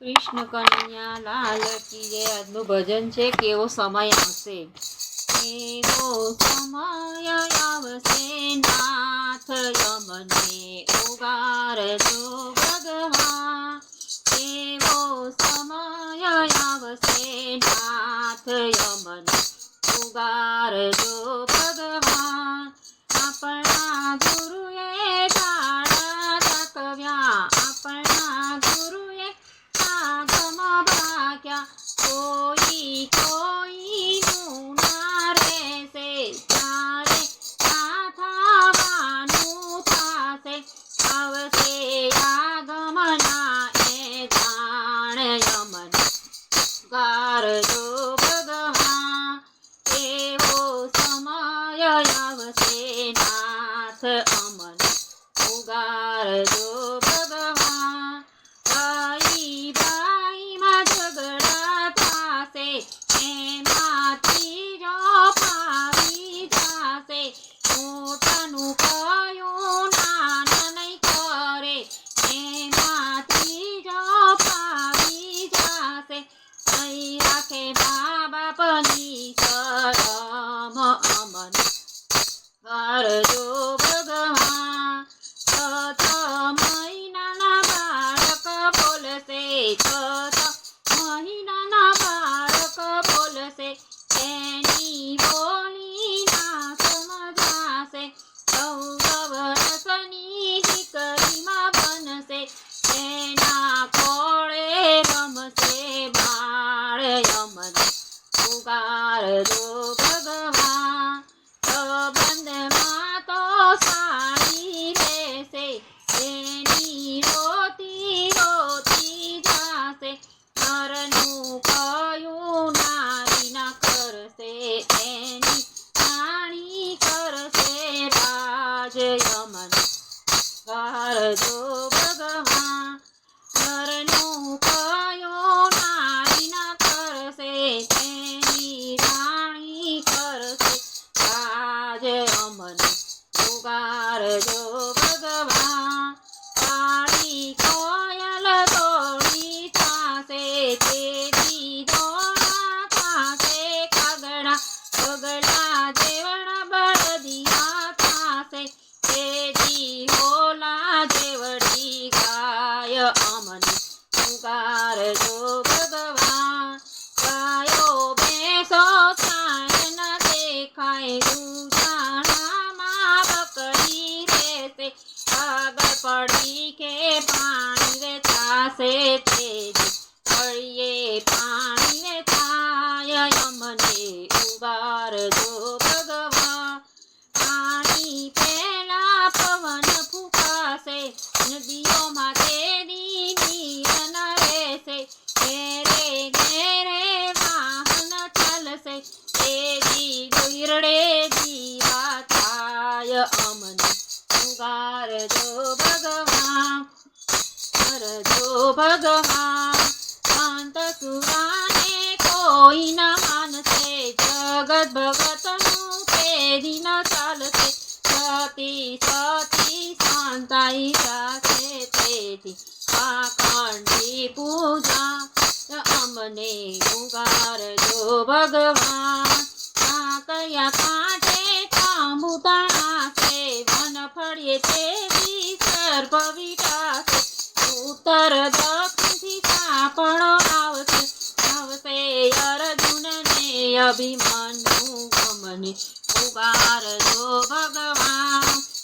કૃષ્ણ કન્યા, લાલ કી આજનું ભજન છે, કેવો સમય આવશે? કેવો સમય આવશે? નાથ યમને ઉગારજો ભગવાન. કેવો સમય આવશે? નાથ યમને ઉગારજો ભગવાન. આપણા કોઈ કોઈનું ના રહેશે ત્યારે ના થવાનું થાશે આવશે કરજો ભગવાન. છ મહિનાના બાળક બોલશે, છ મહિનાના બાળક બોલશે. તેની બોલી ના સમજાશે. ચૌદ વર્ષની દીકરીમાં બનશે. તેના ખોળે રમશે, બાળ યમન ઉગારજો ભગવાન. રહેશે એની રોતી રોતી જાશે. નરનું કયું નારી ના કરશે, એની રાણી કરશે રાજ યમન કરજો ભગવાન નરનું કયો નારી ના કરશે તેની રાણી કરશે રાજ અમન ઉગારજો દેખાય દૂધાણામાં બકરી રહેશે આગળ પડી કે પાણી વેચાશે તે ફળીએ પાણી વેચાય અમને ઉગારજો ભગવાન. પાણી પહેલા પવન ફૂંકાશે, નદીઓમાં તેની નીર રહેશે. ઘેરે ઘેરે વાહન ચાલશે, તેજી દુઈરડે જીવા થાય અમને ઉગારજો ભગવાન કરજો ભગવાન, શાંત સુરાને કોઈ ના માનશે, જગત ભગતનું તેજી ન ચાલશે, સતી સતી શાંતાઈ સાથે તેથી આખંડી પૂજા અમને ઉગારજો ભગવાન કાંકરિયા કાંઠે તાંબુ છે વન ફળીએ તેવી સર્પ વિટાશે ઉત્તર દક્ષિણથી સાપણો આવશે આવશે અર્જુનને અભિમન્યુ ગમને ઉગારજો ભગવાન. જૂનાગઢમાં નગર